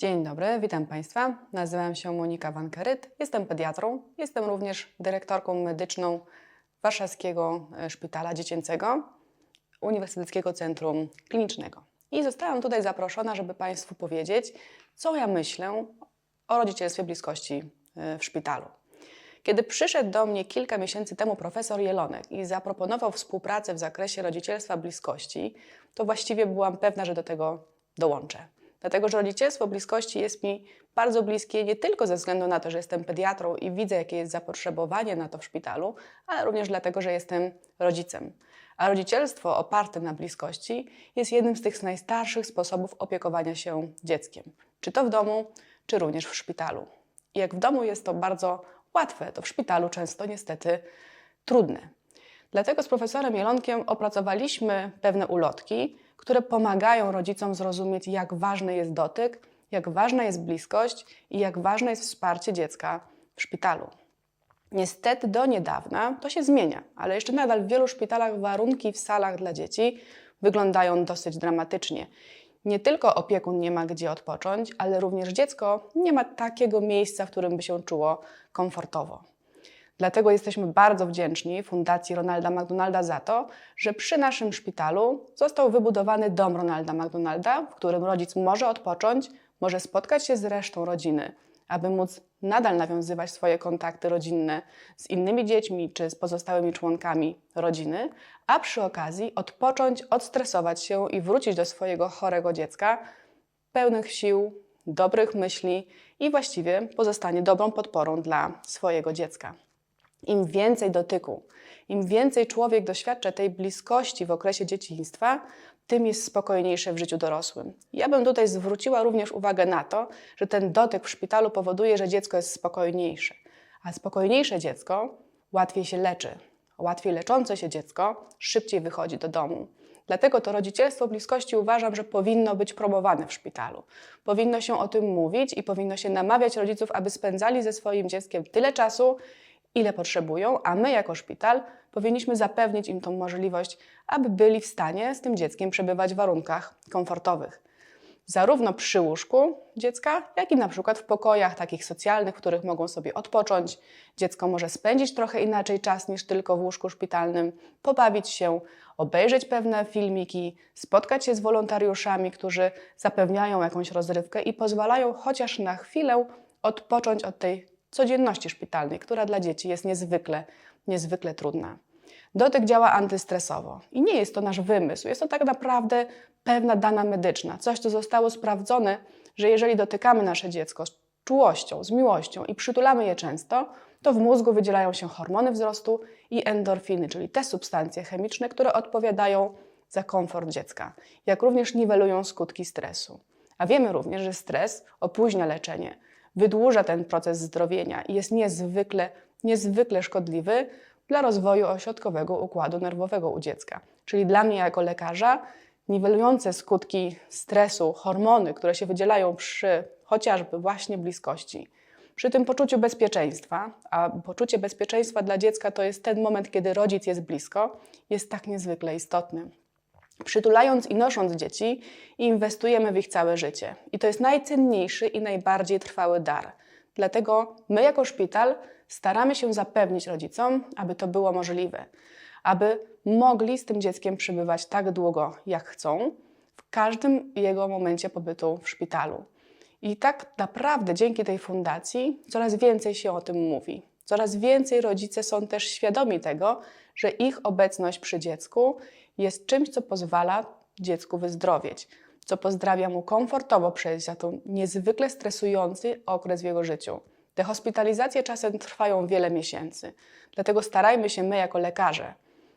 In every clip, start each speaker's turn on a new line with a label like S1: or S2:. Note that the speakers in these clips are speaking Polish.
S1: Dzień dobry, witam Państwa. Nazywam się Monika Wankeryt, jestem pediatrą, jestem również dyrektorką medyczną Warszawskiego e, Szpitala Dziecięcego Uniwersyteckiego Centrum Klinicznego. I zostałam tutaj zaproszona, żeby Państwu powiedzieć, co ja myślę o rodzicielstwie bliskości e, w szpitalu. Kiedy przyszedł do mnie kilka miesięcy temu profesor Jelonek i zaproponował współpracę w zakresie rodzicielstwa bliskości, to właściwie byłam pewna, że do tego dołączę. Dlatego, że rodzicielstwo bliskości jest mi bardzo bliskie nie tylko ze względu na to, że jestem pediatrą i widzę, jakie jest zapotrzebowanie na to w szpitalu, ale również dlatego, że jestem rodzicem. A rodzicielstwo oparte na bliskości jest jednym z tych najstarszych sposobów opiekowania się dzieckiem. Czy to w domu, czy również w szpitalu. I jak w domu jest to bardzo łatwe, to w szpitalu często niestety trudne. Dlatego z profesorem Jelonkiem opracowaliśmy pewne ulotki, które pomagają rodzicom zrozumieć, jak ważny jest dotyk, jak ważna jest bliskość i jak ważne jest wsparcie dziecka w szpitalu. Niestety do niedawna to się zmienia, ale jeszcze nadal w wielu szpitalach warunki w salach dla dzieci wyglądają dosyć dramatycznie. Nie tylko opiekun nie ma gdzie odpocząć, ale również dziecko nie ma takiego miejsca, w którym by się czuło komfortowo. Dlatego jesteśmy bardzo wdzięczni Fundacji Ronalda McDonalda za to, że przy naszym szpitalu został wybudowany dom Ronalda McDonalda, w którym rodzic może odpocząć, może spotkać się z resztą rodziny, aby móc nadal nawiązywać swoje kontakty rodzinne z innymi dziećmi czy z pozostałymi członkami rodziny, a przy okazji odpocząć, odstresować się i wrócić do swojego chorego dziecka pełnych sił, dobrych myśli i właściwie pozostanie dobrą podporą dla swojego dziecka. Im więcej dotyku, im więcej człowiek doświadcza tej bliskości w okresie dzieciństwa, tym jest spokojniejsze w życiu dorosłym. Ja bym tutaj zwróciła również uwagę na to, że ten dotyk w szpitalu powoduje, że dziecko jest spokojniejsze. A spokojniejsze dziecko łatwiej się leczy. Łatwiej leczące się dziecko szybciej wychodzi do domu. Dlatego to rodzicielstwo bliskości uważam, że powinno być promowane w szpitalu. Powinno się o tym mówić i powinno się namawiać rodziców, aby spędzali ze swoim dzieckiem tyle czasu, ile potrzebują, a my jako szpital powinniśmy zapewnić im tą możliwość, aby byli w stanie z tym dzieckiem przebywać w warunkach komfortowych. Zarówno przy łóżku dziecka, jak i na przykład w pokojach takich socjalnych, w których mogą sobie odpocząć. Dziecko może spędzić trochę inaczej czas niż tylko w łóżku szpitalnym, pobawić się, obejrzeć pewne filmiki, spotkać się z wolontariuszami, którzy zapewniają jakąś rozrywkę i pozwalają chociaż na chwilę odpocząć od tej codzienności szpitalnej, która dla dzieci jest niezwykle, niezwykle trudna. Dotyk działa antystresowo i nie jest to nasz wymysł, jest to tak naprawdę pewna dana medyczna, coś, co zostało sprawdzone, że jeżeli dotykamy nasze dziecko z czułością, z miłością i przytulamy je często, to w mózgu wydzielają się hormony wzrostu i endorfiny, czyli te substancje chemiczne, które odpowiadają za komfort dziecka, jak również niwelują skutki stresu. A wiemy również, że stres opóźnia leczenie, wydłuża ten proces zdrowienia i jest niezwykle, niezwykle szkodliwy dla rozwoju ośrodkowego układu nerwowego u dziecka. Czyli dla mnie jako lekarza niwelujące skutki stresu, hormony, które się wydzielają przy chociażby właśnie bliskości, przy tym poczuciu bezpieczeństwa, a poczucie bezpieczeństwa dla dziecka to jest ten moment, kiedy rodzic jest blisko, jest tak niezwykle istotny. Przytulając i nosząc dzieci, inwestujemy w ich całe życie. I to jest najcenniejszy i najbardziej trwały dar. Dlatego my, jako szpital, staramy się zapewnić rodzicom, aby to było możliwe, aby mogli z tym dzieckiem przebywać tak długo, jak chcą, w każdym jego momencie pobytu w szpitalu. I tak naprawdę dzięki tej fundacji coraz więcej się o tym mówi. Coraz więcej rodzice są też świadomi tego, że ich obecność przy dziecku jest czymś, co pozwala dziecku wyzdrowieć, co pozdrawia mu komfortowo przejść za ten niezwykle stresujący okres w jego życiu. Te hospitalizacje czasem trwają wiele miesięcy, dlatego starajmy się my, jako lekarze,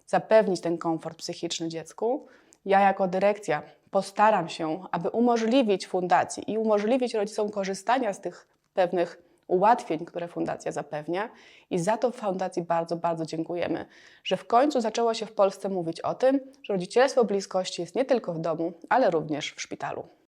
S1: zapewnić ten komfort psychiczny dziecku. Ja, jako dyrekcja, postaram się, aby umożliwić fundacji i umożliwić rodzicom korzystania z tych pewnych ułatwień, które fundacja zapewnia. I za to fundacji bardzo, bardzo dziękujemy, że w końcu zaczęło się w Polsce mówić o tym, że rodzicielstwo bliskości jest nie tylko w domu, ale również w szpitalu.